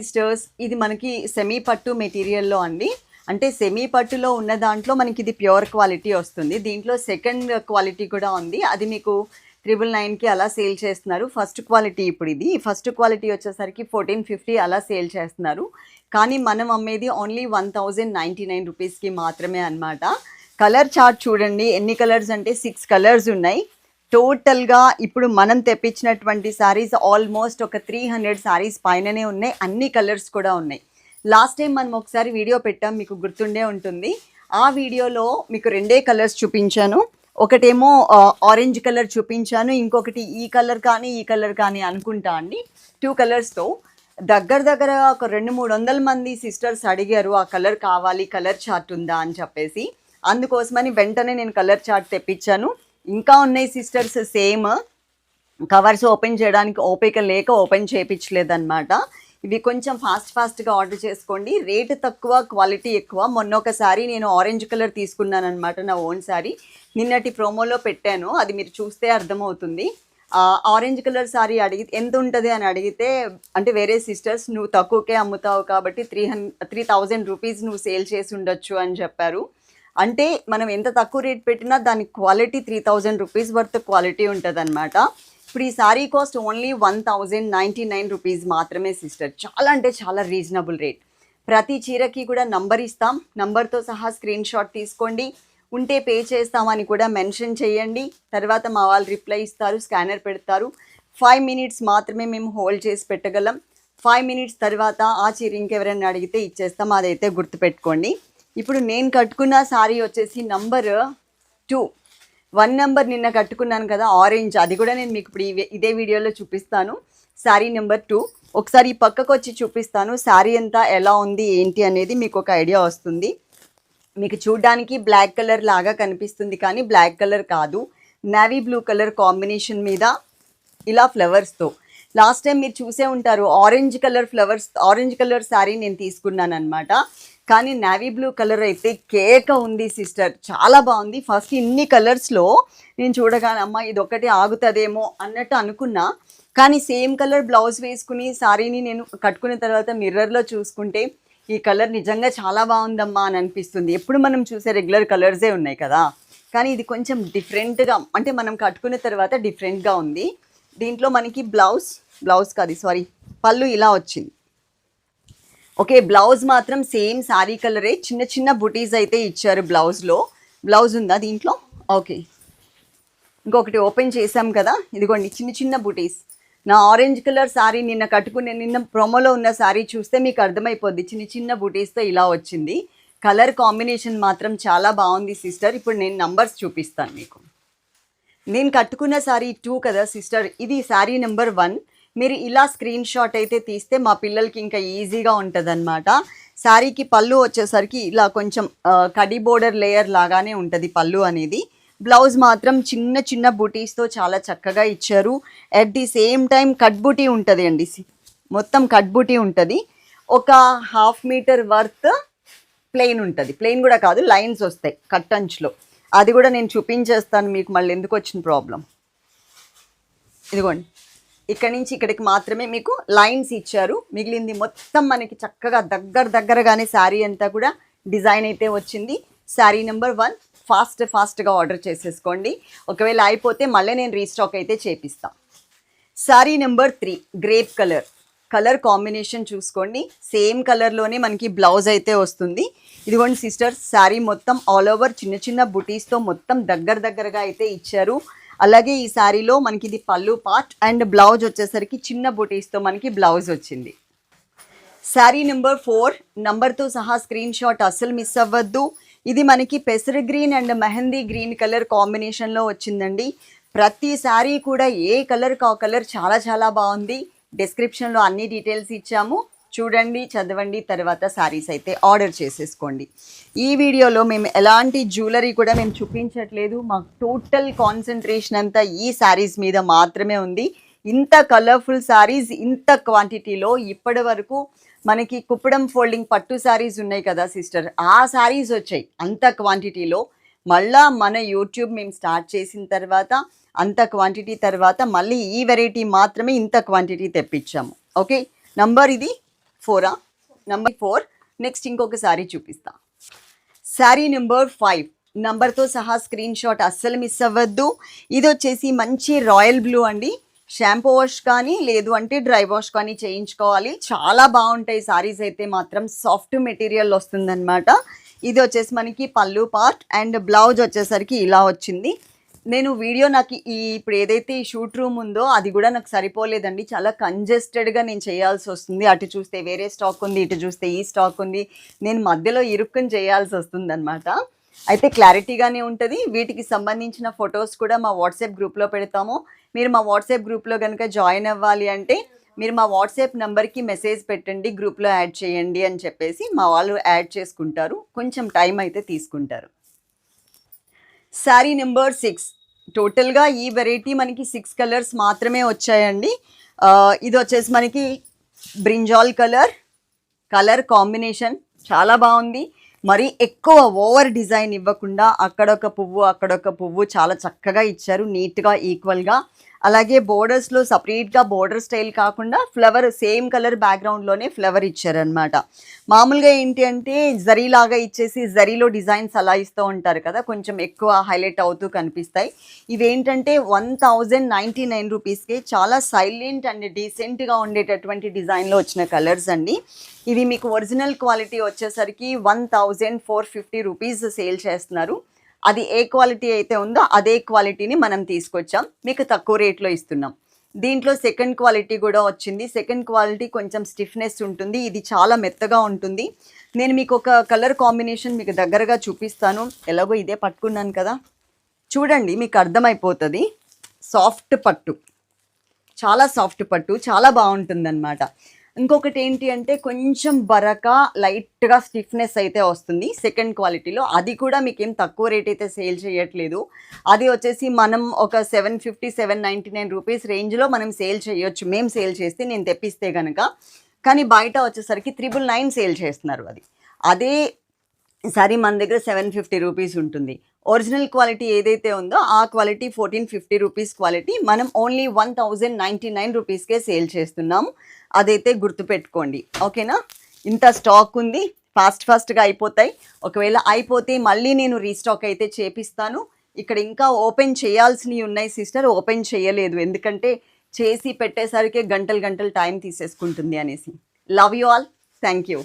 Sisters ఇది మనకి semi పట్టు మెటీరియల్లో అండి. అంటే సెమీ పట్టులో ఉన్న దాంట్లో మనకి ఇది ప్యూర్ క్వాలిటీ వస్తుంది. దీంట్లో సెకండ్ క్వాలిటీ కూడా ఉంది. అది మీకు త్రిబుల్ నైన్కి అలా సేల్ చేస్తున్నారు. ఫస్ట్ క్వాలిటీ ఇప్పుడు ఇది. ఫస్ట్ క్వాలిటీ వచ్చేసరికి ఫోర్టీన్ ఫిఫ్టీ అలా సేల్ చేస్తున్నారు. కానీ మనం అమ్మేది only one thousand ninety nine రూపీస్కి మాత్రమే అన్నమాట. కలర్ చార్ట్ చూడండి. ఎన్ని కలర్స్ అంటే సిక్స్ కలర్స్ ఉన్నాయి. టోటల్గా ఇప్పుడు మనం తెప్పించినటువంటి శారీస్ ఆల్మోస్ట్ ఒక త్రీ హండ్రెడ్ శారీస్ పైననే ఉన్నాయి. అన్ని కలర్స్ కూడా ఉన్నాయి. లాస్ట్ టైం మనం ఒకసారి వీడియో పెట్టాం. మీకు గుర్తుండే ఉంటుంది. ఆ వీడియోలో మీకు రెండే కలర్స్ చూపించాను. ఒకటేమో ఆరెంజ్ కలర్ చూపించాను. ఇంకొకటి ఈ కలర్ కానీ ఈ కలర్ కానీ అనుకుంటా అండి. టూ కలర్స్తో దగ్గర దగ్గర ఒక రెండు మూడు వందల మంది సిస్టర్స్ అడిగారు ఆ కలర్ కావాలి? కలర్ చార్ట్ ఉందా? అని చెప్పేసి. అందుకోసమని వెంటనే నేను కలర్ చార్ట్ తెప్పించాను. ఇంకా ఉన్నాయి సిస్టర్స్ సేమ్ కవర్స్ ఓపెన్ చేయడానికి ఓపిక లేక ఓపెన్ చేయించలేదన్నమాట ఇవి కొంచెం ఫాస్ట్ ఫాస్ట్గా ఆర్డర్ చేసుకోండి. రేటు తక్కువ క్వాలిటీ ఎక్కువ. మొన్న ఒకసారి నేను ఆరెంజ్ కలర్ తీసుకున్నాను అనమాట నా ఓన్ సారీ నిన్నటి ప్రోమోలో పెట్టాను. అది మీరు చూస్తే అర్థమవుతుంది. ఆరెంజ్ కలర్ సారీ అడిగి ఎంత ఉంటుంది అని అడిగితే అంటే వేరే సిస్టర్స్ నువ్వు తక్కువకే అమ్ముతావు కాబట్టి త్రీ హన్ త్రీ థౌజండ్ రూపీస్ నువ్వు సేల్ చేసి ఉండొచ్చు అని చెప్పారు. అంటే మనం ఎంత తక్కువ రేట్ పెట్టినా దాని quality three thousand rupees worth quality ఉంటుంది అనమాట ఇప్పుడు ఈ sari cost only one thousand ninety nine rupees మాత్రమే సిస్టర్. చాలా అంటే చాలా రీజనబుల్ రేట్. ప్రతి చీరకి కూడా నంబర్ ఇస్తాం. నంబర్తో సహా స్క్రీన్ షాట్ తీసుకోండి. ఉంటే పే చేస్తామని కూడా మెన్షన్ చేయండి. తర్వాత మా వాళ్ళు రిప్లై ఇస్తారు స్కానర్ పెడతారు. ఫైవ్ మినిట్స్ మాత్రమే మేము హోల్డ్ చేసి పెట్టగలం. ఫైవ్ మినిట్స్ తర్వాత ఆ చీర ఇంకెవరైనా అడిగితే ఇచ్చేస్తాం. అదైతే గుర్తుపెట్టుకోండి. ఇప్పుడు నేను కట్టుకున్న శారీ వచ్చేసి నంబర్ టూ. వన్ నెంబర్ నిన్న కట్టుకున్నాను కదా ఆరెంజ్. అది కూడా నేను మీకు ఇప్పుడు ఇదే వీడియోలో చూపిస్తాను. Sari number two. ఒకసారి ఈ పక్కకు వచ్చి చూపిస్తాను. శారీ అంతా ఎలా ఉంది ఏంటి అనేది మీకు ఒక ఐడియా వస్తుంది. మీకు చూడ్డానికి బ్లాక్ కలర్ లాగా కనిపిస్తుంది కానీ బ్లాక్ కలర్ కాదు. నావీ బ్లూ కలర్ కాంబినేషన్ మీద ఇలా ఫ్లవర్స్తో లాస్ట్ టైం మీరు చూసే ఉంటారు orange colour flowers orange colour sari నేను తీసుకున్నాను అనమాట కానీ నావీ బ్లూ కలర్ అయితే కేక ఉంది సిస్టర్ చాలా బాగుంది. ఫస్ట్ ఇన్ని కలర్స్లో నేను చూడగానే అమ్మ ఇది ఒకటి ఆగుతుందేమో అన్నట్టు అనుకున్నా. కానీ సేమ్ కలర్ బ్లౌజ్ వేసుకుని శారీని నేను కట్టుకున్న తర్వాత మిర్రర్లో చూసుకుంటే ఈ కలర్ నిజంగా చాలా బాగుందమ్మా అని అనిపిస్తుంది. ఎప్పుడు మనం చూసే రెగ్యులర్ కలర్సే ఉన్నాయి కదా. కానీ ఇది కొంచెం డిఫరెంట్గా అంటే మనం కట్టుకున్న తర్వాత డిఫరెంట్గా ఉంది. దీంట్లో మనకి బ్లౌజ్ బ్లౌజ్ కాదు సారీ పళ్ళు ఇలా వచ్చింది. ఓకే బ్లౌజ్ మాత్రం సేమ్ శారీ కలరే. చిన్న చిన్న బుటీస్ అయితే ఇచ్చారు బ్లౌజ్లో బ్లౌజ్ ఉందా దీంట్లో? ఓకే. ఇంకొకటి ఓపెన్ చేసాం కదా. ఇదిగోండి చిన్న చిన్న బుటీస్. నా ఆరెంజ్ కలర్ శారీ నిన్న కట్టుకునే నిన్న ప్రోమోలో ఉన్న శారీ చూస్తే మీకు అర్థమైపోద్ది. చిన్న చిన్న బుటీస్తో ఇలా వచ్చింది. కలర్ కాంబినేషన్ మాత్రం చాలా బాగుంది సిస్టర్. ఇప్పుడు నేను నంబర్స్ చూపిస్తాను మీకు. నేను కట్టుకున్న శారీ టూ కదా సిస్టర్. ఇది శారీ నెంబర్ వన్. మీరు ఇలా స్క్రీన్ షాట్ అయితే తీస్తే మా పిల్లలకి ఇంకా ఈజీగా ఉంటుంది అనమాట శారీకి పళ్ళు వచ్చేసరికి ఇలా కొంచెం కడి బోర్డర్ లేయర్ లాగానే ఉంటుంది పళ్ళు అనేది. బ్లౌజ్ మాత్రం చిన్న చిన్న బూటీస్తో చాలా చక్కగా ఇచ్చారు. At the same time cut బూటీ ఉంటుంది అండి. మొత్తం కట్ బూటీ ఉంటుంది. ఒక హాఫ్ మీటర్ వర్త్ ప్లెయిన్ ఉంటుంది. ప్లెయిన్ కూడా కాదు లైన్స్ వస్తాయి కట్ అంచులో అది కూడా నేను చూపించేస్తాను మీకు మళ్ళీ ఎందుకు వచ్చిన ప్రాబ్లం ఇదిగోండి. ఇక్కడ నుంచి ఇక్కడికి మాత్రమే మీకు లైన్స్ ఇచ్చారు. మిగిలింది మొత్తం మనకి చక్కగా దగ్గర దగ్గరగానే శారీ అంతా కూడా డిజైన్ అయితే వచ్చింది. శారీ నెంబర్ వన్ ఫాస్ట్ ఫాస్ట్గా ఆర్డర్ చేసేసుకోండి. ఒకవేళ అయిపోతే మళ్ళీ నేను రీస్టాక్ అయితే చేపిస్తాను sari number three grape colour. Colour combination చూసుకోండి. సేమ్ కలర్లోనే మనకి బ్లౌజ్ అయితే వస్తుంది. ఇదిగోండి సిస్టర్ శారీ మొత్తం ఆల్ ఓవర్ చిన్న చిన్న బుటీస్తో మొత్తం దగ్గర దగ్గరగా అయితే ఇచ్చారు. అలాగే ఈ శారీలో మనకి ఇది పళ్ళు పార్ట్ అండ్ బ్లౌజ్ వచ్చేసరికి చిన్న బుటీస్తో మనకి బ్లౌజ్ వచ్చింది. శారీ నెంబర్ ఫోర్ నంబర్తో సహా స్క్రీన్ షాట్ అస్సలు మిస్ అవ్వద్దు. ఇది మనకి పెసర green and mehndi green colour కాంబినేషన్లో వచ్చిందండి. ప్రతి శారీ కూడా ఏ కలర్ కా కలర్ చాలా చాలా బాగుంది. డిస్క్రిప్షన్లో అన్ని డీటెయిల్స్ ఇచ్చాము. చూడండి చదవండి తర్వాత శారీస్ అయితే ఆర్డర్ చేసేసుకోండి. ఈ వీడియోలో మేము ఎలాంటి జ్యువెలరీ కూడా మేము చూపించట్లేదు. మాకు టోటల్ కాన్సన్ట్రేషన్ అంతా ఈ శారీస్ మీద మాత్రమే ఉంది. ఇంత కలర్ఫుల్ శారీస్ ఇంత క్వాంటిటీలో ఇప్పటి వరకు మనకి కుప్పడం ఫోల్డింగ్ పట్టు శారీస్ ఉన్నాయి కదా సిస్టర్ ఆ శారీస్ వచ్చాయి అంత క్వాంటిటీలో మళ్ళా మన యూట్యూబ్ మేము స్టార్ట్ చేసిన తర్వాత అంత క్వాంటిటీ తర్వాత మళ్ళీ ఈ వెరైటీ మాత్రమే ఇంత క్వాంటిటీ తెప్పించాము. ఓకే నంబర్ ఇది. ఫోరా? నంబర్ ఫోర్ నెక్స్ట్ ఇంకొక శారీ చూపిస్తా. శారీ నెంబర్ ఫైవ్ నంబర్తో సహా స్క్రీన్ షాట్ అస్సలు మిస్ అవ్వద్దు. ఇది వచ్చేసి మంచి రాయల్ బ్లూ అండి. షాంపూ వాష్ కానీ లేదు అంటే డ్రై వాష్ కానీ చేయించుకోవాలి. చాలా బాగుంటాయి సారీస్ అయితే మాత్రం. సాఫ్ట్ మెటీరియల్ వస్తుందన్నమాట. ఇది వచ్చేసి మనకి పళ్ళు పార్ట్ అండ్ బ్లౌజ్ వచ్చేసరికి ఇలా వచ్చింది. నేను వీడియో నాకు ఈ ఇప్పుడు ఏదైతే ఈ షూట్ రూమ్ ఉందో అది కూడా నాకు సరిపోలేదండి. చాలా కంజెస్టెడ్గా నేను చేయాల్సి వస్తుంది. అటు చూస్తే వేరే స్టాక్ ఉంది ఇటు చూస్తే ఈ స్టాక్ ఉంది. నేను మధ్యలో ఇరుక్కుని చేయాల్సి వస్తుంది అనమాట అయితే క్లారిటీగానే ఉంటుంది. వీటికి సంబంధించిన ఫొటోస్ కూడా మా వాట్సాప్ గ్రూప్లో పెడతాము. మీరు మా వాట్సాప్ గ్రూప్లో కనుక జాయిన్ అవ్వాలి అంటే మీరు మా వాట్సాప్ నెంబర్కి మెసేజ్ పెట్టండి గ్రూప్లో యాడ్ చేయండి అని చెప్పేసి మా వాళ్ళు యాడ్ చేసుకుంటారు. కొంచెం టైం అయితే తీసుకుంటారు. శారీ నెంబర్ సిక్స్ టోటల్గా ఈ వెరైటీ మనకి సిక్స్ కలర్స్ మాత్రమే వచ్చాయండి. ఇది వచ్చేసి మనకి బ్రింజాల్ కలర్ కలర్ కాంబినేషన్ చాలా బాగుంది. మరి ఎక్కువ ఓవర్ డిజైన్ ఇవ్వకుండా అక్కడొక పువ్వు అక్కడొక పువ్వు చాలా చక్కగా ఇచ్చారు. నీట్గా ఈక్వల్గా అలాగే బోర్డర్స్లో సపరేట్గా బోర్డర్ స్టైల్ కాకుండా ఫ్లవర్ సేమ్ కలర్ బ్యాక్గ్రౌండ్లోనే ఫ్లవర్ ఇచ్చారనమాట మామూలుగా ఏంటి అంటే జరీలాగా ఇచ్చేసి జరీలో డిజైన్స్ అలా ఇస్తూ ఉంటారు కదా కొంచెం ఎక్కువ హైలైట్ అవుతూ కనిపిస్తాయి. ఇవేంటంటే వన్ థౌజండ్ నైంటీ నైన్ రూపీస్కి చాలా సైలెంట్ అండ్ డీసెంట్గా ఉండేటటువంటి డిజైన్లో వచ్చిన కలర్స్ అండి. ఇవి మీకు ఒరిజినల్ క్వాలిటీ వచ్చేసరికి one thousand four fifty rupees sale చేస్తున్నారు. అది ఏ క్వాలిటీ అయితే ఉందో అదే క్వాలిటీని మనం తీసుకొచ్చాం. మీకు తక్కువ రేట్లో ఇస్తున్నాం. దీంట్లో సెకండ్ క్వాలిటీ కూడా వచ్చింది. సెకండ్ క్వాలిటీ కొంచెం స్టిఫ్నెస్ ఉంటుంది. ఇది చాలా మెత్తగా ఉంటుంది. నేను మీకు ఒక కలర్ కాంబినేషన్ మీకు దగ్గరగా చూపిస్తాను. ఎలాగో ఇదే పట్టుకున్నాను కదా. చూడండి మీకు అర్థమైపోతుంది. సాఫ్ట్ పట్టు. చాలా సాఫ్ట్ పట్టు. చాలా బాగుంటుందన్నమాట. ఇంకొకటి ఏంటి అంటే కొంచెం బరక లైట్గా స్టిఫ్నెస్ అయితే వస్తుంది సెకండ్ క్వాలిటీలో. అది కూడా మీకు ఏం తక్కువ రేట్ అయితే సేల్ చేయట్లేదు. అది వచ్చేసి మనం ఒక seven fifty seven ninety nine rupees రేంజ్లో మనం సేల్ చేయొచ్చు. మేము సేల్ చేస్తే నేను తెప్పిస్తే కనుక కానీ బయట వచ్చేసరికి త్రిబుల్ నైన్ సేల్ చేస్తున్నారు అది. అదే సారీ మన దగ్గర సెవెన్ ఫిఫ్టీ రూపీస్ ఉంటుంది. ఒరిజినల్ క్వాలిటీ ఏదైతే ఉందో ఆ quality fourteen fifty rupees quality. మనం only one thousand ninety nine రూపీస్కే సేల్ చేస్తున్నాము అదైతే గుర్తుపెట్టుకోండి. ఓకేనా? ఇంత స్టాక్ ఉంది. ఫాస్ట్ ఫాస్ట్గా అయిపోతాయి. ఒకవేళ అయిపోతే మళ్ళీ నేను రీస్టాక్ అయితే చేపిస్తాను. ఇక్కడ ఇంకా ఓపెన్ చేయాల్సినవి ఉన్నాయి సిస్టర్. ఓపెన్ చేయలేదు. ఎందుకంటే చేసి పెట్టేసరికి గంటలు గంటలు టైం తీసేసుకుంటుంది అనేసి. Love you all thank you